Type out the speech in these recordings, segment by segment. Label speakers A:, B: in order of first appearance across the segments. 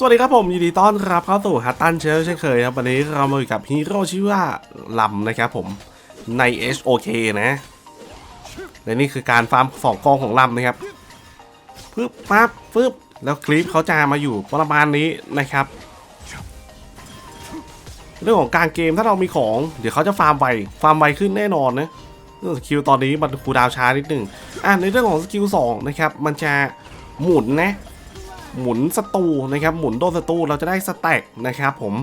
A: สวัสดีครับผมยินดีต้อนรับเข้าสู่ฮัตตันเชลเช่นเคยครับวันนี้เรามาอยู่กับฮีโร่ชื่อว่าลำนะครับผมใน HOK นะและนี่คือการฟาร์มสองกองของลำนะครับปึ๊บปั๊บปึ๊บแล้วคลิปเขาจะมาอยู่ประมาณนี้นะครับ เรื่องของการเกมถ้าเรามีของ เดี๋ยวเขาจะฟาร์มไวฟาร์มไวขึ้นแน่นอนนะเรื่องสกิลตอนนี้มันคูดาวช้านิดหนึ่งอะในเรื่องของสกิลสองนะครับมันจะหมุนนะ หมุนสตูนะครับหมุนโดนสตูเราจะได้สแต็กนะครับผม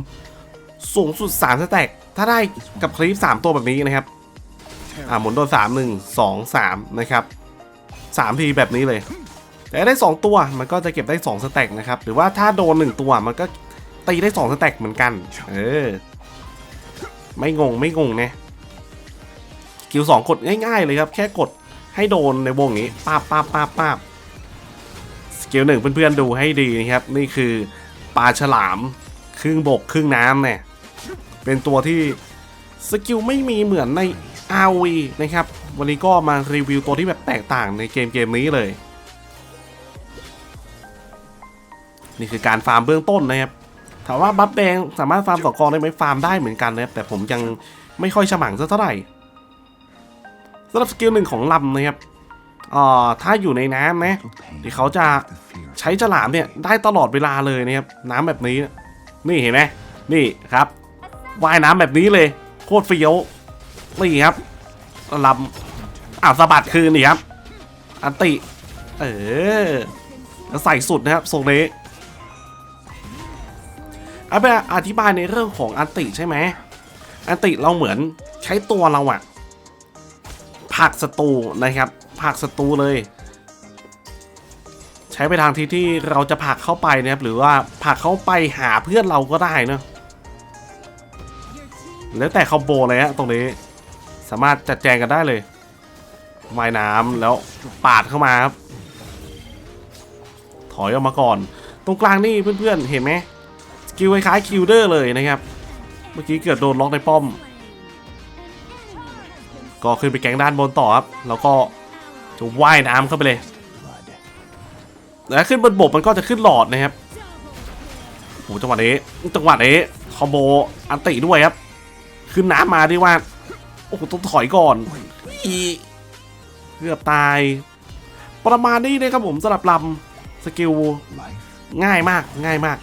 A: สูงสุด 3 สแต็กถ้าได้กับคลิป 3 ตัวแบบนี้นะครับอ่าหมุนโดน3 1 2 3นะครับ3ทีแบบนี้เลย แต่ได้ 2 ตัวมันก็จะเก็บได้ 2 สแต็กนะครับหรือว่าถ้าโดน 1 ตัวมันก็ตีได้ 2 สแต็กเหมือนกันเออไม่งงไม่งงนะคิวสองกดง่ายๆเลยครับ แค่กดให้โดนในวงนี้ป้าบป้าบป้าบป้าบ สกิลหนึ่งเพื่อนๆดูให้ดีนะครับ นี่คือปลาฉลามครึ่งบกครึ่งน้ำเนี่ย เป็นตัวที่สกิลไม่มีเหมือนใน RV นะครับ วันนี้ก็มารีวิวตัวที่แบบแตกต่างในเกมเกมนี้เลย นี่คือการฟาร์มเบื้องต้นนะครับ ถามว่าบัฟแดงสามารถฟาร์มต่อกองได้ไหมฟาร์มได้เหมือนกันนะครับ แต่ผมยังไม่ค่อยฉมังสักเท่าไหร่สำหรับสกิลหนึ่งของลำนะครับ อ่าถ้าอยู่ในน้ำนะที่เขาจะใช้ฉลามเนี่ยได้ตลอดเวลาเลยนะครับน้ำแบบนี้ นี่เห็นไหมนี่ครับว่ายน้ำแบบนี้เลย โคตรเฟี้ยวนี่ครับลำอ้าวสะบัดคืนนี่ครับ อันติ เออแล้วใส่สุดนะครับทรงนี้เอาไปอธิบายในเรื่องของอันติใช่ไหมอันติเราเหมือนใช้ตัวเราอะผักศัตรูนะครับ ผักศัตรูเลย ใช้ไปทางที่ที่เราจะผักเข้าไปนะครับหรือว่าผักเข้าไปหาเพื่อนเราก็ได้นะแล้วแต่คอมโบเลยฮะตรงนี้ สามารถจัดแจงกันได้เลยว่ายน้ำแล้วปาดเข้ามาครับ ถอยออกมาก่อน ตรงกลางนี่เพื่อนๆ เห็นไหมสกิลคล้ายคิวเดอร์เลยนะครับ เมื่อกี้เกิดโดนล็อกในป้อม ก็ขึ้นไปแกงด้านบนต่อครับ แล้วก็ จะว่ายน้ำเข้าไปเลยแล้วขึ้นบนบกมันก็จะขึ้นหลอดนะครับโอ้จังหวะนี้จังหวะนี้คอมโบอันติด้วยครับ ขึ้นน้ำมาดีว่า โอ้โหต้องถอยก่อนเกือบตาย ประมาณนี้นะครับผมสำหรับลำสกิลง่ายมากง่ายมาก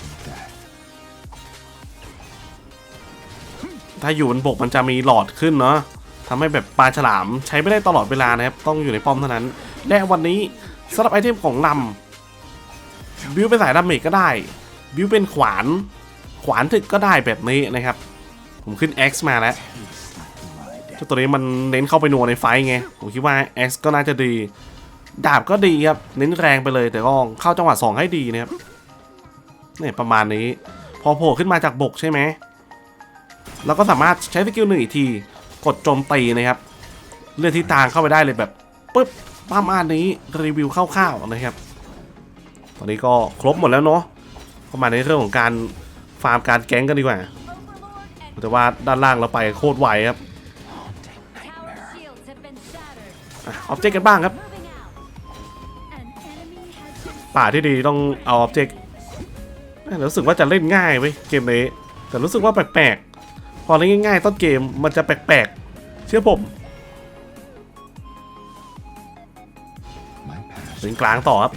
A: ถ้าอยู่บนบกมันจะมีหลอดขึ้นเนาะ ทำให้แบบปลาฉลามใช้ไม่ได้ตลอดเวลานะครับ ต้องอยู่ในป้อมเท่านั้น และวันนี้สำหรับไอเทมของลำบิวเป็นสายดาเมจก็ได้ บิวเป็นขวาน ขวานถึกก็ได้แบบนี้นะครับ ผมขึ้น X มาแล้วเจ้าตัวนี้มันเน้นเข้าไปนัวในไฟไง ผมคิดว่า X ก็น่าจะดี ดาบก็ดีครับ เน้นแรงไปเลย แต่ก็เข้าจังหวะ2ให้ดีนะครับเนี่ยประมาณนี้ พอโผล่ขึ้นมาจากบกใช่ไหม เราก็สามารถใช้สกิลหนึ่งอีกที กดโจมตีนะครับ เลือดที่ทางเข้าไปได้เลยแบบปึ๊บประมาณนี้รีวิวคร่าวๆนะครับ ตอนนี้ก็ครบหมดแล้วเนาะเข้ามาในเรื่องของการฟาร์มการแก๊งกันดีกว่า แต่ว่าด้านล่างเราไปโคตรไวครับออบเจกต์กันบ้างครับ ป่าที่ดีต้องเอาออบเจกต์รู้สึกว่าจะเล่นง่ายเว้เกมนี้ แต่รู้สึกว่าแปลกๆ พอเล่นง่ายๆต้นเกมมันจะแปลกๆ เชื่อผมถึงกลางต่อครับ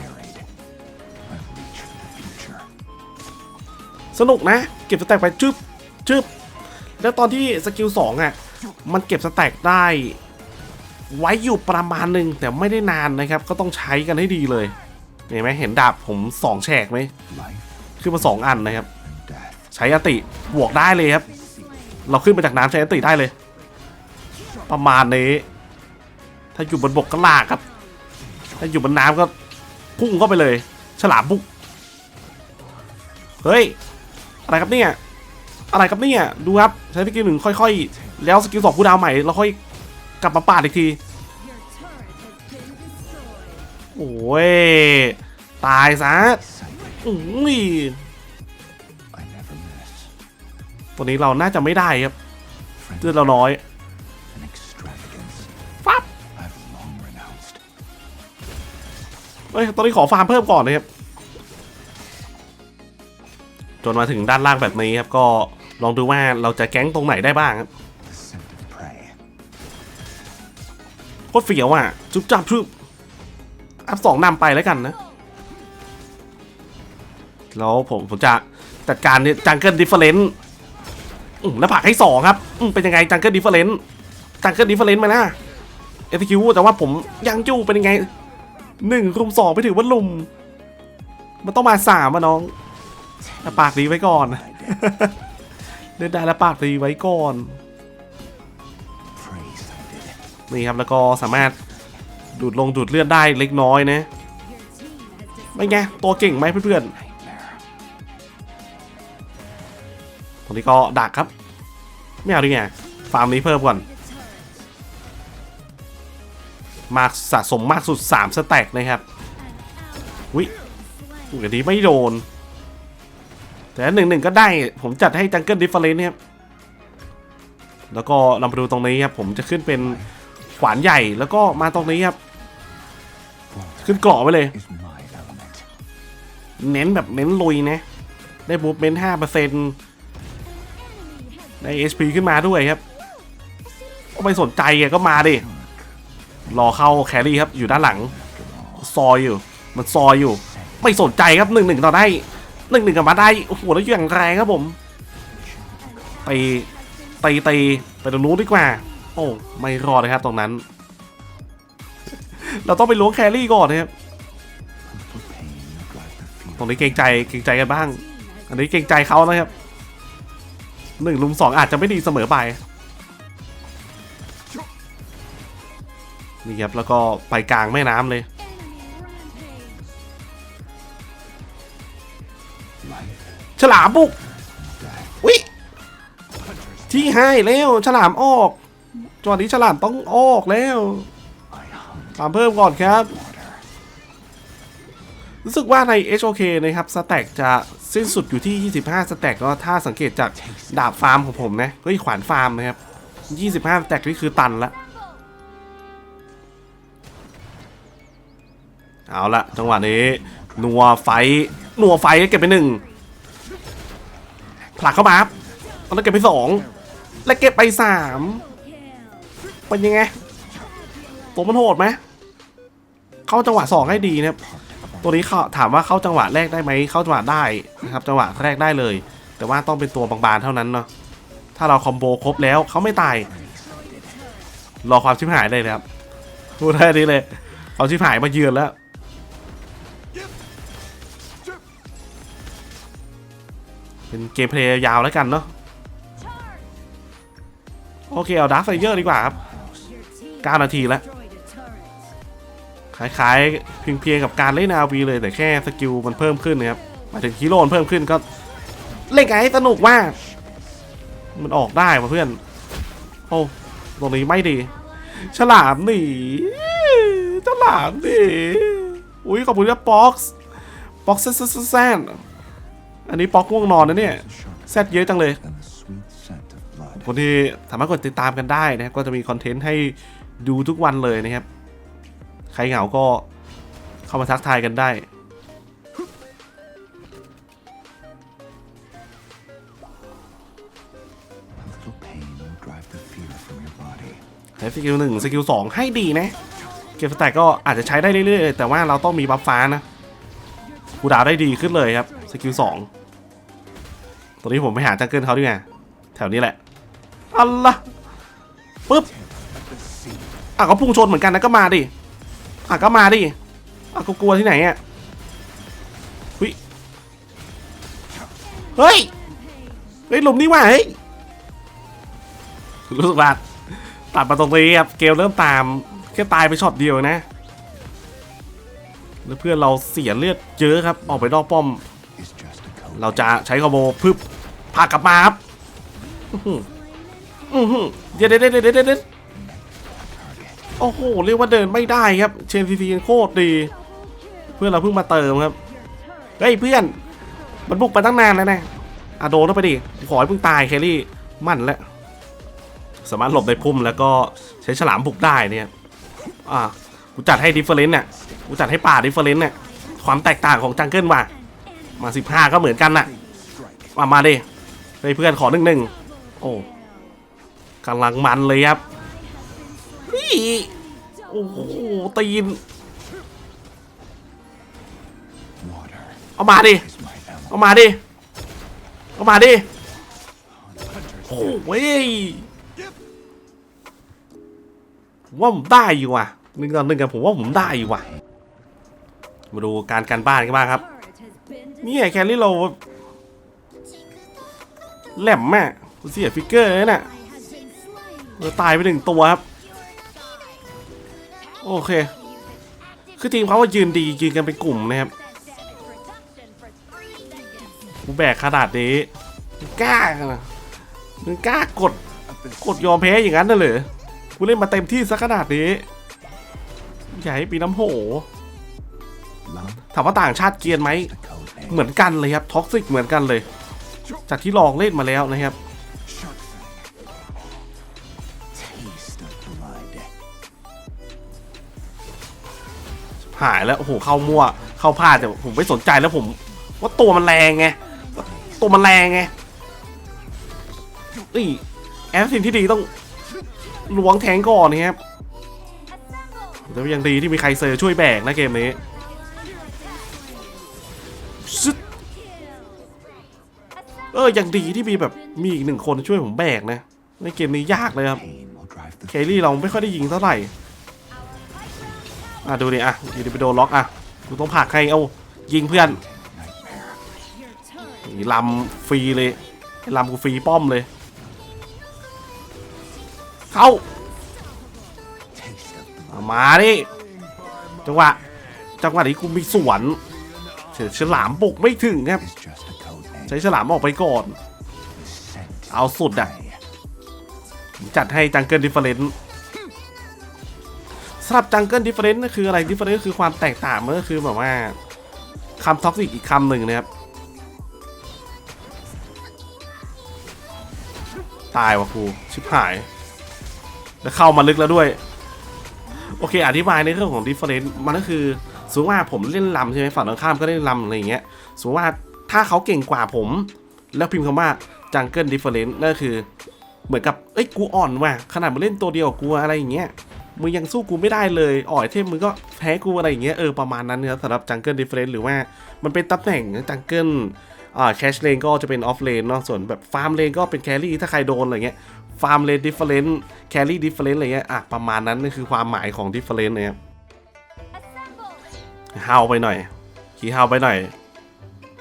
A: สนุกนะ เก็บสแต็กไปจึ๊บจึ๊บแล้วตอนที่สกิลสองอะ มันเก็บสแต็กได้ ไว้อยู่ประมาณหนึ่งแต่ไม่ได้นานนะครับ ก็ต้องใช้กันให้ดีเลย เห็นไหมเห็นดาบผมสองแฉกไหมขึ้นมาสองอันนะครับ ใช้อติบวกได้เลยครับ เราขึ้นมาจากน้ำใช้อติได้เลย ประมาณนี้ ถ้าอยู่บนบกก็ลากครับ ถ้าอยู่บนน้ำก็พุ่งเข้าไปเลย ฉลามบุก เฮ้ย อะไรครับเนี่ย อะไรครับเนี่ย ดูครับ ใช้สกิลหนึ่งค่อย ๆ แล้วสกิลสองผู้ดาวใหม่แล้วค่อยกลับมาปาดอีกที โอ้ย ตายซะอุ้ย ตัวนี้เราน่าจะไม่ได้ครับเลือดเราน้อยฟับเฮ้ยตอนนี้ขอฟาร์มเพิ่มก่อนนะครับ จนมาถึงด้านล่างแบบนี้ครับ ก็ลองดูว่าเราจะแก๊งตรงไหนได้บ้างครับ
B: The scent of prey.
A: โคตรเฟี้ยวอะ จุ๊บจับชุบอัพสองนำไปแล้วกันนะ แล้วผมผมจะจัดการเนี่ยจังเกิลดิฟเฟอเรนซ์ แล้วผักให้สองครับอืมเป็นยังไงจังเกิลดิฟเฟอเรนซ์จังเกิลดิฟเฟอเรนซ์มานะเอฟคิวแต่ว่าผมยังจู้เป็นยังไงหนึ่งรุมสองไปถือว่าลุม มันต้องมาสามอะน้องแต่ปากดีไว้ก่อนเล่นได้แล้วปากดีไว้ก่อนนี่ครับแล้วก็สามารถดูดลงดูดเลือดได้เล็กน้อยนะไม่ไงตัวเก่งไหมเพื่อนๆ ตรงนี้ก็ดักครับ ไม่เอาดิไงฟาร์มนี้เพิ่มก่อน มากสะสมมากสุด 3 สแต็กนะครับวิอุ้ยอันนี้ไม่โดน แต่หนึ่งหนึ่งก็ได้ ผมจัดให้จังเกิลดิฟเฟอเรนซ์ครับแล้วก็เรามาดูตรงนี้ครับ ผมจะขึ้นเป็นขวานใหญ่แล้วก็มาตรงนี้ครับ ขึ้นเกราะไว้เลย เน้นแบบเน้นลุยนะ ได้บูฟเมนต์ห้าเปอร์เซ็นต์ ได้ HP ขึ้นมาด้วยครับก็ไม่สนใจอะก็มาดิ รอเข้าแครี่ครับอยู่ด้านหลัง ซอยอยู่ มันซอยอยู่ ไม่สนใจครับหนึ่งหนึ่งต่อได้หนึ่งหนึ่งกับมาได้ โอ้โห แล้วอย่างแรงครับผมตีตีตีไปตรงนู้นดีกว่า โอ้ไม่รอดนะครับตรงนั้น เราต้องไปล้วงแครี่ก่อนนะครับตรงนี้เกรงใจเกรงใจกันบ้าง อันนี้เกรงใจเขานะครับ หนึ่งลุมสองอาจจะไม่ดีเสมอไปนี่ครับแล้วก็ไปกลางแม่น้ำเลย ฉลามบุกวิที่ให้แล้ว ฉลามออกจังหวะนี้ฉลามต้องออกแล้วตามเพิ่มก่อนครับ รู้สึกว่าใน HOK นะครับสแต็กจะสิ้นสุดอยู่ที่ 25 สแต็กก็ถ้าสังเกตจากดาบฟาร์มของผมนะเฮ้ยขวานฟาร์มนะครับ 25 สแต็กนี่คือตันละเอาละจังหวะนี้นัวไฟนัวไฟเก็บไปหนึ่งผลักเข้ามาครับแล้วเก็บไปสองและเก็บไปสามเป็นยังไงตัวมันโหดไหมเข้าจังหวะสองให้ดีนะครับ ตัวนี้เขาถามว่าเข้าจังหวะแรกได้ไหมเข้าจังหวะได้นะครับจังหวะแรกได้เลย แต่ว่าต้องเป็นตัวบางๆเท่านั้นเนาะถ้าเราคอมโบครบแล้วเขาไม่ตายรอความชิบหายได้เลยครับพูดได้ดีเลยความชิบหายมาเยือนแล้วเป็นเกมเพลย์ยาวแล้วกันเนาะโอเคเอาดาร์ฟไฟเยอร์ดีกว่าครับ9นาทีแล้ว คล้ายๆเพียงๆกับการเล่นอาวีเลยแต่แค่สกิลมันเพิ่มขึ้นนะครับหมายถึงฮีโร่มันเพิ่มขึ้นก็เล่นไงให้สนุกมากมันออกได้มาเพื่อน โอ้ตรงนี้ไม่ดี ฉลามหนีฉลามหนีอุ้ยขอบคุณครับบ็อกซ์บ็อกซ์แซแซนอันนี้ป๊อกง่วงนอนนะเนี่ยแซดเยอะจังเลยคนที่สามารถกดติดตามกันได้นะครับก็จะมีคอนเทนต์ให้ดูทุกวันเลยนะครับ ใครเหงาก็เข้ามาทักทายกันได้
B: A little pain will drive the fear from your body.
A: ใช้สกิลหนึ่งสกิลสองให้ดีนะ เกมสแต็กก็อาจจะใช้ได้เรื่อยๆ แต่ว่าเราต้องมีบัฟฟ้านะกูดาวได้ดีขึ้นเลยครับ สกิลสองตัวนี้ผมไปหาจังเกิลเขาดีกว่าแถวนี้แหละอัลละปึ๊บอะก็พุ่งชนเหมือนกันนะก็มาดิ อะก็มาดิอะกูกลัวที่ไหนอะหุยเฮ้ยเฮ้ยหลุมนี่ว่ะเฮ้ยรู้สึกว่าตัดมาตรงนี้ครับเกลเริ่มตามแค่ตายไปช็อตเดียวนะแล้วเพื่อนเราเสียเลือดเยอะครับ ออกไปนอกป้อม เราจะใช้คอมโบพึบพากลับมาครับอือหืออื้อหือเดี๋ยวเดี๋ยวเดี๋ยวเดี๋ยวเดี๋ยว โอ้โห เรียกว่าเดินไม่ได้ครับ เชนซีซีโคตรดี เพื่อนเราเพิ่งมาเติมครับ เฮ้ยเพื่อน มันบุกไปตั้งนานแล้วนะอะโดนเข้าไปดิ ขอให้เพิ่งตายแคลรี่ มั่นแล้ว สามารถหลบในพุ่มแล้วก็ใช้ฉลามบุกได้เนี่ย อ่า กูจัดให้ดิฟเฟอเรนต์น่ะกูจัดให้ป่าดิฟเฟอเรนต์น่ะความแตกต่างของจังเกิลว่ะ มาสิบห้าก็เหมือนกันน่ะ มามาดิให้เพื่อนขอหนึ่งหนึ่งโอ้กำลังมันเลยครับ นี่ โอ้โห ตีน
B: Water
A: เอามาดิ
B: is my element.
A: เอามาดิ เอามาดิ โอ้ยผมว่าผมได้อยู่ว่ะหนึ่งต่อหนึ่งกันผมว่าผมได้อยู่ว่ะ มาดูการการบ้านกันบ้างครับ นี่ไงแคลรี่เราแหลมแม่เสียฟิกเกอร์เลยน่ะเราตายไปหนึ่งตัวครับ โอเค คือทีมเขาว่ายืนดียืนกันเป็นกลุ่มนะครับกูแบกขนาดนี้มึงกล้านะมึงกล้ากด กดยอมแพ้อย่างนั้นน่ะเหรอกูเล่นมาเต็มที่ซะขนาดนี้อย่าให้ปีน้ำโ hoe ถามว่าต่างชาติเกียนไหม เหมือนกันเลยครับท็อกซิกเหมือนกันเลย จากที่ลองเล่นมาแล้วนะครับ หายแล้วโอ้โหเข้ามั่วเข้าพลาดแต่ผมไม่สนใจแล้วผม ว่าตัวมันแรงไงตัวมันแรงไงนี่แอสซินที่ดีต้องล้วงแทงก่อนนะครับแต่ว่ายังดีที่มีใครเซอร์ช่วยแบกนะเกมนี้เออยังดีที่มีแบบมีอีกหนึ่งคนช่วยผมแบกนะในเกมนี้ยากเลยครับเคลลี่เราไม่ค่อยได้ยิงเท่าไหร่ อะดูดิอะอยู่ดีไปโดนล็อกอะกูต้องผลักให้เอายิงเพื่อนนี่ลำฟรีเลยให้ลำกูฟรีป้อมเลย เข้า
B: Taste of blood.
A: เอามาดิจังหวะจังหวะนี้กูมีสวนเฉฉลามบุกไม่ถึงครับใช้ฉลามออกไปก่อน เอาสุดอะจัดให้จังเกิลดิฟเฟอเรนซ์ สำหรับจังเกิลดิฟเฟอเรนซ์คืออะไรดิฟเฟอเรนซ์คือความแตกต่างมันก็คือแบบว่าคำท็อกซิกอีกคำหนึ่งนะครับ ตายว่ะครูชิบหาย แล้วเข้ามาลึกแล้วด้วย โอเค อธิบายในเรื่องของดิฟเฟอเรนซ์มันก็คือสมมติว่าผมเล่นลำใช่ไหมฝั่งตรงข้ามก็เล่นลำอะไรอย่างเงี้ยสมมติว่าถ้าเขาเก่งกว่าผม แล้วพิมพ์คำว่าจังเกิลดิฟเฟอเรนซ์นั่นก็คือ เหมือนกับเอ้ยกูอ่อนว่ะขนาดมึงเล่นตัวเดียวกูอะไรอย่างเงี้ย มึงยังสู้กูไม่ได้เลยอ่อยเทพมึงก็แพ้กูอะไรอย่างเงี้ยเออประมาณนั้นนะครับสำหรับจังเกิลดิฟเฟรนซ์หรือว่ามันเป็นตำแหน่งจังเกิลอ่าแคชเลนก็จะเป็นออฟเลนเนาะส่วนแบบฟาร์มเลนก็เป็นแครี่ถ้าใครโดนอะไรเงี้ยฟาร์มเลนดิฟเฟรนซ์แครี่ดิฟเฟรนซ์อะไรเงี้ยอะประมาณนั้นนั่นคือความหมายของดิฟเฟรนซ์นะครับเฮาไปหน่อย ขี้เฮาไปหน่อย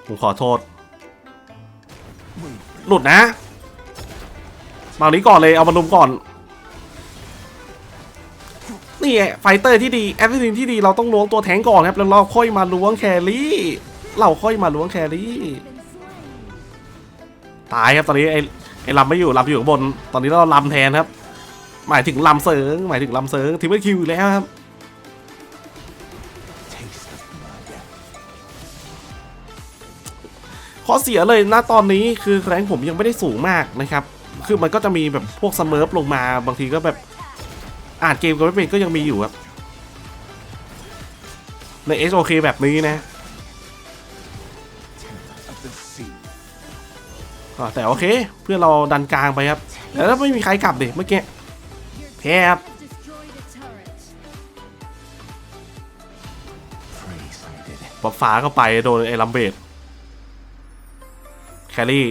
A: ผมขอโทษ หลุดนะมานี้ก่อนเลยเอามาลุมก่อน นี่ไงไฟเตอร์ที่ดีแอปซินที่ดีเราต้องล้วงตัวแทงก่อนครับแล้วเราค่อยมาล้วงแครี่ เราค่อยมาล้วงแครี่ตายครับตอนนี้ไอ้ไอ้ลำไม่อยู่ลำอยู่ข้างบน ตอนนี้เราลำแทนครับ หมายถึงลำเสริงหมายถึงลำเสริงทีมเวอร์คิวอยู่แล้วครับข้อเสียเลยนะตอนนี้คือแรงผมยังไม่ได้สูงมากนะครับ คือมันก็จะมีแบบพวกสเมิร์ฟลงมาบางทีก็แบบ อ่านเกมก็ไม่เป็นก็ยังมีอยู่ครับใน SOK แบบนี้นะแต่โอเคเพื่อเราดันกลางไปครับแล้วถ้าไม่มีใครกลับดิเมื่อกี้แพ้ครับปอบฟ้าเข้าไปโดนไอ้ลัมเบดแครี่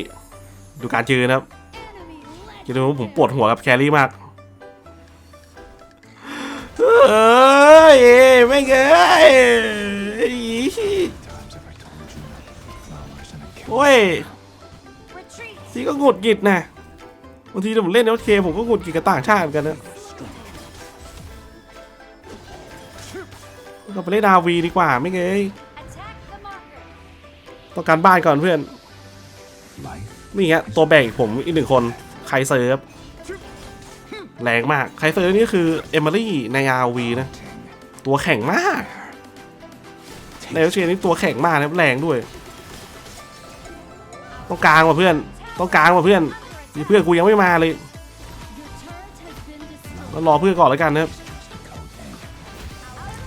A: ดูการยืนครับจะดูว่าผมปวดหัวกับแครี่มาก ยไม่เงยโอ้ยที่ก็หงุดหงิดนะบางทีผมเล่นเอเคผมก็หงุดหงิดกับต่างชาติเหมือนกันนะเราไปเล่นดาวีดีกว่าไม่เงยต้องการบ้านก่อนเพื่อนนี่ฮะตัวแบ่งผมอีกหนึ่งคนไครเซอร์ครับแรงมากไครเซอร์ฟนี่คือเอมิลี่ใน RV นะ ตัวแข็งมากในเอเชียนี่ตัวแข็งมากนะแรงด้วย ต้องกลางว่ะเพื่อน ต้องกลางว่ะเพื่อนนี่เพื่อนกูยังไม่มาเลยแล้วรอเพื่อนก่อนแล้วกันนะครับ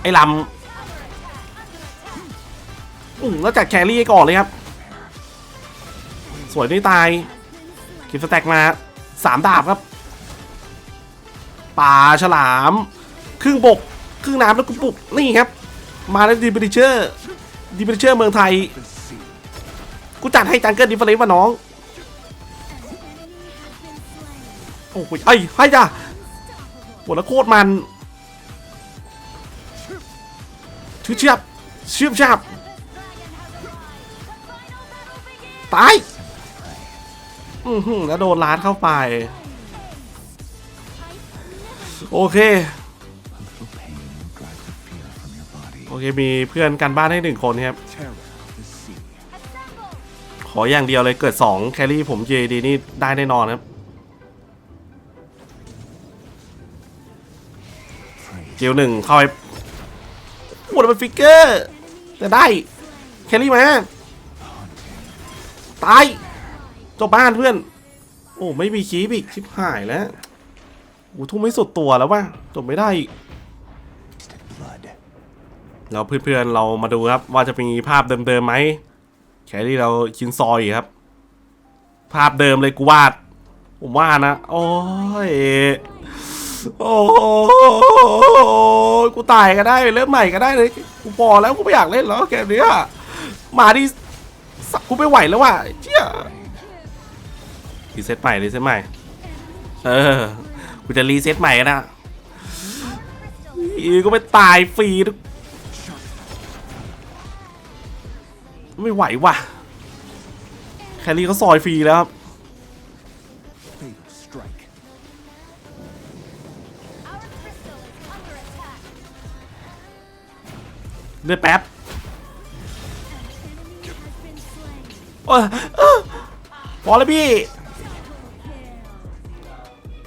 A: ไอ้ลำอืมแล้วจัดแครี่ให้ก่อนเลยครับ สวยไม่ตายเก็บสแต็กมาสามดาบครับ ป่าฉลาม ครึ่งบก ครึ่งน้ำแล้วกูปุกนี่ครับ มาแล้วดีบริเชอร์ดีบริเชอร์เมืองไทย กูจัดให้จังเกิลดิฟเฟอเรนซ์มาน้อง โอ้ยไอ้ให้จ้ะโหแล้วโคตรมันชื่อเชียบเชียบชาบตาย อือหือแล้วโดนลาดเข้าไป โอเค เคมีเพื่อนกันบ้านให้หนึ่งคนครับ
B: Terror of the sea.
A: ขออย่างเดียวเลยเกิด 2 แครี่ผมเจดีนี่ได้แน่นอนครับ
B: Praise
A: เกียวหนึ่งเข้าไปโอ้แล้วเป็นฟิกเกอร์แต่ได้ แครี่มา ตายจบบ้านเพื่อน โอ้ ไม่มีคีบอีก ชิบหายแล้วโอ้ทุ่มไม่สุดตัวแล้วว่ะจบไม่ได้อีก
B: tasted blood.
A: แล้วเพื่อนๆเรามาดูครับ ว่าจะมีภาพเดิมๆไหมแครี่เราชินซอยครับ ภาพเดิมเลยกูวาด ผมว่านะ โอ้ยโอ้กูตายก็ได้เริ่มใหม่ก็ได้เลยกูพอแล้วกูไม่อยากเล่นแล้วเกมเนี้ยมาดิสักกูไม่ไหวแล้วว่ะเจี๊ยรีเซ็ตใหม่รีเซ็ตใหม่ เออ กูจะรีเซ็ตใหม่นะอีก็ไม่ตายฟรี ไม่ไหวว่ะ แครี่เขาซอยฟรีแล้วครับ
B: Fatal strike.
C: Our crystal is under attack.
A: เลือดแป๊บ
C: Enemy has been slain.
A: เอ้ยเอ้ยพอแล้วพี่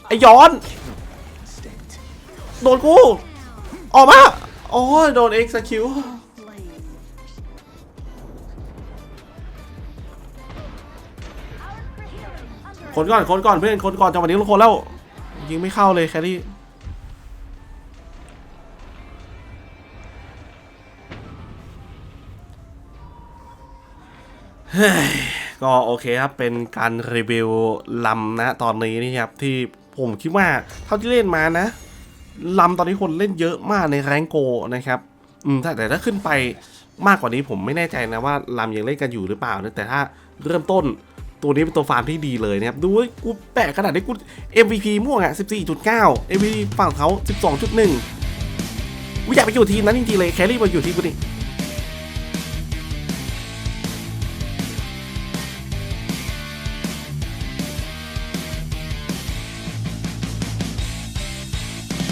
A: ไอย้อน
B: Instinct.
A: โดนกู ออกมา โอ้ยโดนเอ็กซ์คิว คนก่อนคนก่อนเพื่อนคนก่อนจังหวะนี้ลงคนแล้วยิงไม่เข้าเลยแครี่เฮ้ยก็โอเคครับ เป็นการรีวิวลำนะตอนนี้นี่ครับที่ผมคิดว่าเท่าที่เล่นมานะลำตอนนี้คนเล่นเยอะมากในแรงโกนะครับ อืมแต่แต่ถ้าขึ้นไปมากกว่านี้ผมไม่แน่ใจนะว่าลำยังเล่นกันอยู่หรือเปล่านะแต่ถ้าเริ่มต้น ตัวนี้เป็นตัวฟาร์มที่ดีเลยนะครับ ดูเว้กูแปะขนาดนี้กู MVP ม่วงอะ 14.9 MVP ฝั่งเขา 12.1 กูอยากไปอยู่ทีมนั้นจริงๆเลย แครี่มาอยู่ทีมกูดิ